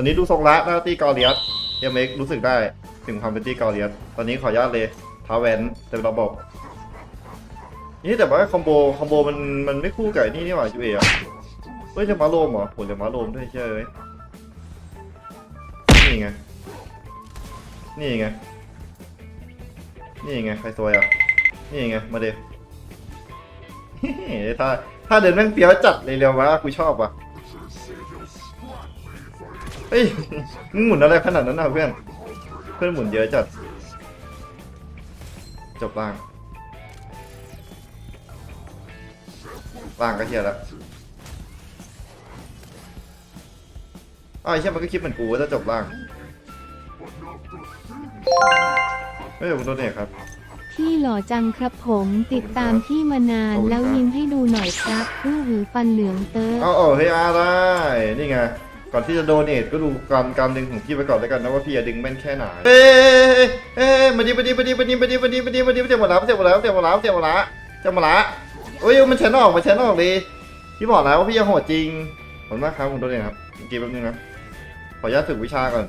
ตอนนี้ดูทรงละหน้าตีกอเลียสเอ็มเอ็กรู้สึกได้ถึงความเป็นตีกอเลียสตอนนี้ขออนุญาตเลยท้าแวนเต็มระบบนี่แต่ว่าคอมโบคอมโบมันมันไม่คู่กับนี่นี่หว่ายูเอะเฮ้ยจะมาโลมเหรอโหจะมาโลมด้วยเชื่อเลยนี่ไง นี่ไง นี่ไงใครซวยอะ นี่ไง มาเดถ้าถ้าเดินแม่งเปียวจัดเลยเร็วมากกูชอบว่ะ เฮ้ยมึงหมุนอะไรขนาดนั้นนะเพื่อน เพื่อนหมุนเยอะจัด จบล่าง ล่างก็เชียล้วอ้าวไอ้เชี่ยมันก็คิดเหมือนกูว่าจะจบล่างเฮ้ยผมโดนเนี่ยครับ พี่หล่อจังครับผมติดตามพี่มานานขอบคุณครับแล้วยิ้มให้ดูหน่อยครับผู้หือฟันเหลืองเตอเอาเอาเฮ้ยอาได้ นี่ไง ก่อนที่จะโดเนทก็ดูการการดึงของพี่ไปก่อนแล้วกันนะว่าพี่จะดึงแม่นแค่ไหนเฮ้ยเฮ้ยมาดิมาดิมาดิมาดิมาดิมาดิมาดิมาดิเจ็บหมดแล้วเจ็บหมดแล้วเจ็บหมดแล้วเจ็บหมดแล้วเจ็บหมดแล้วโอ้ยมันแชนออกมันแชนออกเลยพี่บอกแล้วว่าพี่ยังโหดจริงขอบคุณมากครับผมโดนเนทครับเมื่อกี้แป๊บนึงนะขออนุญาตฝึกวิชาก่อน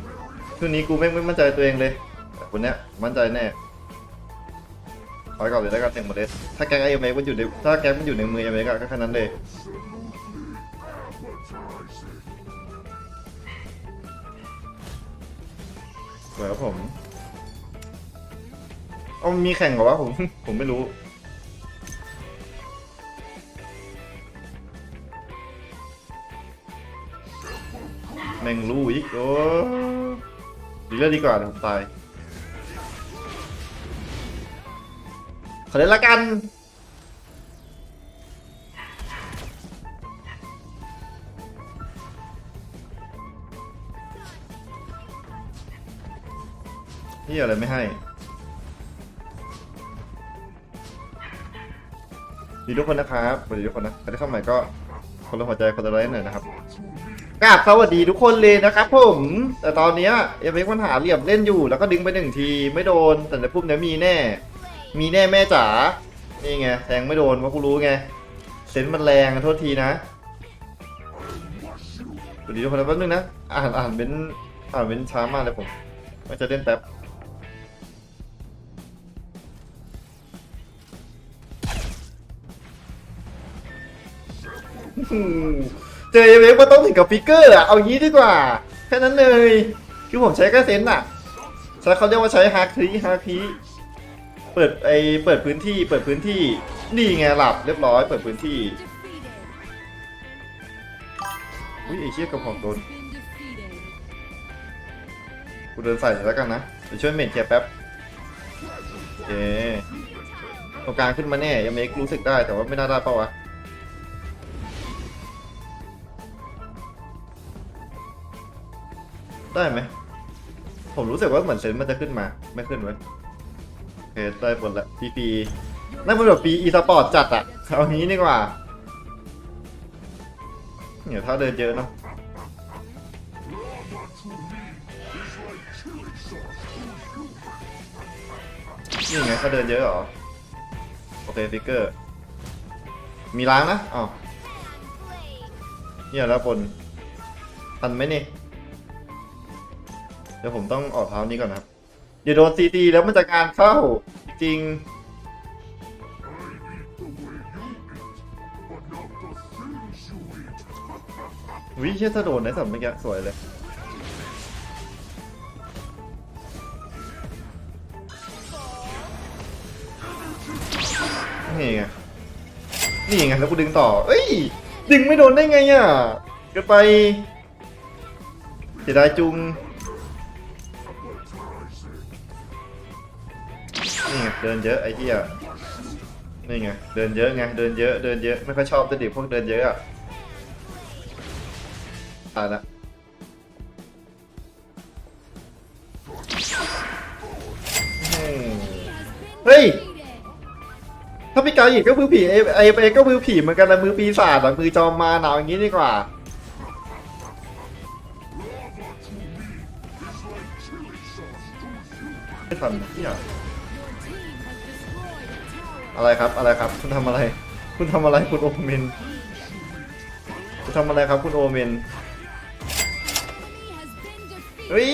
คืนนี้กูไม่ไม่มั่นใจตัวเองเลยแต่คนเนี้ยมั่นใจแน่ ขอก่อนเลยแล้วกันเต็มหมดเลยถ้าแก๊งไอเอ็มเอ็กมันอยู่ในถ้าแก๊งมันอยู่ในมือเอ็มเอ็กก็แค่นั้นเลยสวยครับผมเอามีแข่งเหรอวะผมผมไม่รู้แมงรู้อีกโอ้ดีเลือกดีกว่าผมตาย ขอเล่นละกันนี่อะไรไม่ให้ดีทุกคนนะครับสวัสดีทุกคนนะใครที่เข้าใหม่ก็คนละหัวใจคนละไลค์หน่อยนะครับกราบสวัสดีทุกคนเลยนะครับผม แต่ตอนนี้ยยังมีปัญหาเหลี่ยมเล่นอยู่ แล้วก็ดึงไปหนึ่งทีไม่โดน แต่ในพุ่มเนี้ยมีแน่ มีแน่แม่จ๋า นี่ไงแทงไม่โดนเพราะกูรู้ไง เซนส์มันแรงอะโทษทีนะสวัสดีทุกคนนะแป๊บนึงนะ อ่านอ่านเป็นอ่านเป็นช้ามากเลยผมว่าจะเล่นแป๊บเจอเอเวกว่าต้องถึงกับฟิกเกอร์อะเอางี้ดีกว่า แค่นั้นเลย คือผมใช้แค่เซนต์อะใช้เขาเรียกว่าใช้ฮาร์คีฮาร์คี ปิดไอเปิดพื้นที่ เปิดพื้นที่ นี่ไงหลับเรียบร้อย เปิดพื้นที่ อุ้ยไอเชี่ยกับของโดน กูเดินใส่แล้วกันนะเดี๋ยวช่วยเมนเคลียแป๊บโอเคตรงกลางขึ้นมาแน่ยังเมครู้สึกได้แต่ว่าไม่น่าได้ปล่าวะได้ไหม ผมรู้สึกว่าเหมือนเซนมันจะขึ้นมา ไม่ขึ้นเว้ย เคได้ผลละปีปีนั่นมันแบบปีอีสปอร์ตจัดอะเอางี้ดีกว่าเดี๋ยวถ้าเดินเยอะเนาะนี่ไงเขาเดินเยอะเหรอ โอเคฟิกเกอร์ มีล้างนะอ๋อเนี่ยแล้วบนทันไหมนี่ เดี๋ยวผมต้องออกเท้านี้ก่อนนะครับ เดี๋ยวโดนซีตีแล้วมันจะการเข้า จริงวิเชี่ยถ้าโดนในสัมเมื่อกี้สวยเลย นี่ไง นี่ไง แล้วกูดึงต่อ เอ้ย ดึงไม่โดนได้ไงอะเกินไปเสียดายจุง เดินเยอะไอ้เหี้ยนี่ไงเดินเยอะไงเดินเยอะเดินเยอะไม่ค่อยชอบตัวดิพวกเดินเยอะอะตายละเฮ้ยถ้าพี่กายอีกก็มือผีเอเอเอก็มือผีเหมือนกันนะมือปีศาจอะมือจอมมาหนาวอย่างนี้ดีกว่าไม่ทันที่อะ อะไรครับอะไรครับ คุณทำอะไร คุณทำอะไรคุณโอเมนคุณทำอะไรครับคุณโอเมนเฮ้ย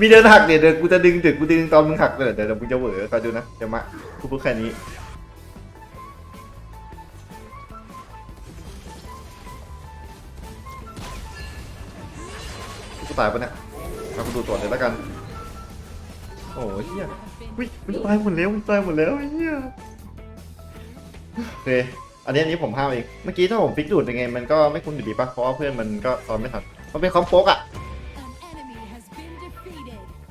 มีเดินหักเดี๋ยวเดี๋ยวกูจะดึงเดี๋ยวกูดึงตอนมึงหักเลยเดี๋ยวเดี๋ยวมึงจะเหวอคอยดูนะเดี๋ยวมากูพูดแค่นี้กูตายปะเนี่ยเอากูดูตัวเลยแล้วกัน โอ้ยเฮียวิมันตายหมดแล้วมันตายหมดแล้วไอ้เฮียโอเคอันนี้อันนี้ผมห้ามเองเมื่อกี้ถ้าผมฟิกดูดยังไงมันก็ไม่คุ้นอยู่ดีปะเพราะว่าเพื่อนมันก็ซ้อมไม่ทันมันเป็นคอมโปกอะ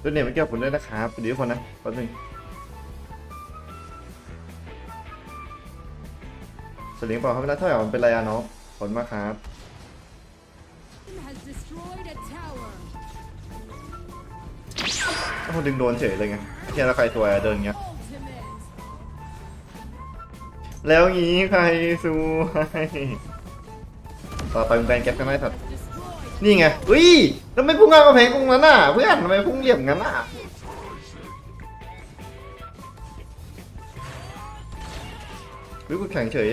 ด้วเนี่ยไม่เกี่ยวกับคุณด้วยนะครับดีทุกคนนะแป๊บนึงสลิงบอกเขาไม่ได้เท่าไหร่มันเป็นไรอะน้องขอบคุณมากครับ คนดึงโดนเฉยเลยไงเฮียแล้วใครตัวเดินอย่างเงี้ย แล้วงี้ใครสู้ให้ต่อไปมึงแบนแก๊ปกันไหมสัตว์นี่ไงอุ้ยแล้วไม่พุ่งเอากระเพงตรงนั้นน่ะเพื่อนทำไมพุ่งเหลี่ยมงั้นน่ะหรือกูแข่งเฉย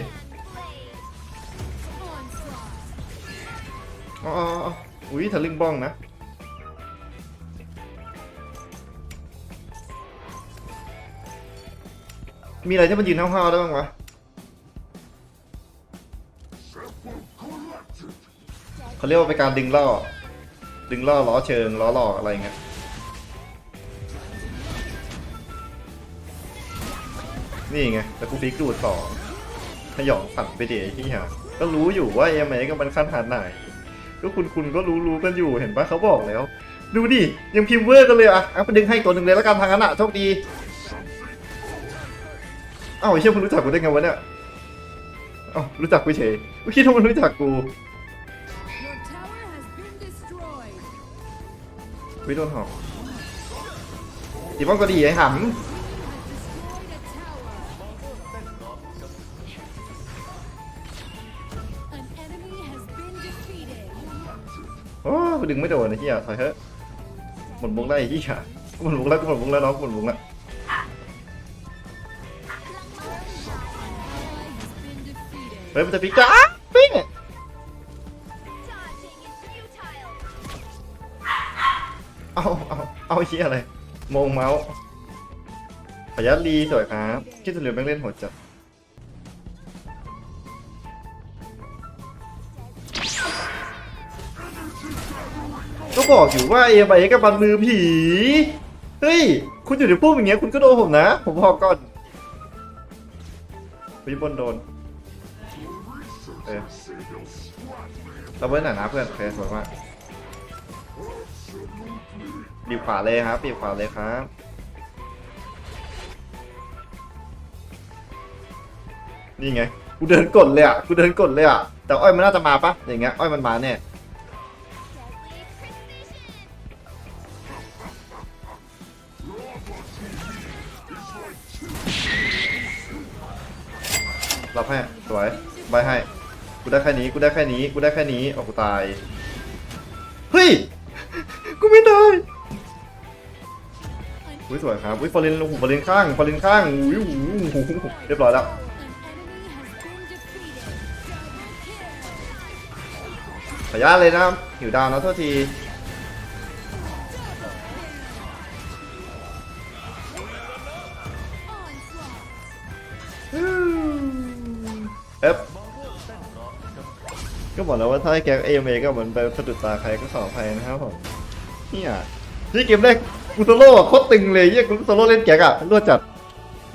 อ๋ออ๋ออ๋ออุ้ยทะลึ่งบ้องนะ มีอะไรที่มันยืนห้าวๆได้บ้างวะเขาเรียกว่าเป็นการดึงล่อ ดึงล่อล้อเชิงล้อหลอกอะไรเงี้ยนี่ไงแต่กูฟิกดูดสองขยองฝันไปเดี๋ยวที่หาก็รู้อยู่ว่าเอ็มไอกับมันขั้นขนาดไหนก็คุณคุณก็รู้รู้กันอยู่เห็นปะเขาบอกแล้ว ดูดิยังพิมพ์เวอร์กันเลยอะอะไปดึงให้ตัวหนึ่งเลยแล้วกันทางนั้นอะโชคดี อ้าวไอ้เชี่ยมึงรู้จักกูได้ไงวะเนี่ยอ้าวรู้จักกูเฉยกูคิดว่ามันรู้จักกู Your tower has been destroyed. วิโดนหอกตีป้องก็ดีไอ้ห Has destroyed a tower. An enemy has been defeated. ำโอ้กูดึงไม่โดนไอ้เหี้ยถอยเถอะหมดมุกแล้วไอ้เหี้ยหมดมุกแล้วกูหมดมุกแล้วน้องกูหมดมุกแล้ว เฮ้ยมันจะพิกจ้าปิ้งเอาเอาเอาไอ้เหี้ยอะไรมงเมาส์ขยันรีสวยครับคิดจะเหลือแม่งเล่นโหดจัดก็บอกอยู่ว่าเอไปกับบันมือผี เฮ้ย คุณอยู่ในพุ่มอย่างเงี้ยคุณก็โดนผมนะ ผมพอกก่อนวิบนโดน เออเราเบิ้ลหน่อยนะเพื่อนโอเคสวยมากบีบขวาเลยครับบีบขวาเลยครับนี่ไงกูเดินกดเลยอะกูเดินกดเลยอะแต่อ้อยมันน่าจะมาปะอย่างเงี้ยอ้อยมันมาแน่รับให้สวย ใบให้ กูได้แค่นี้ กูได้แค่นี้ กูได้แค่นี้โอ้กูตาย เฮ้ย กูไม่ได้อุ้ยสวยครับอุ้ยฟอร์เรนโอ้โหฟอร์เรนข้างฟอร์เรนข้างอุ้ยโหเรียบร้อยแล้วขออนุญาตเลยนะหิวดาวนะโทษทีเอฟ ก็บอกแล้วว่าถ้าให้แกเอเมก็เหมือนไปสะดุดตาใครก็ขออภัยนะครับผมเนี่ยที่เกมแรกกูโซโล่โคตรตึงเลยเยี่ยกูโซโล่เล่นแกกอะรวดจัด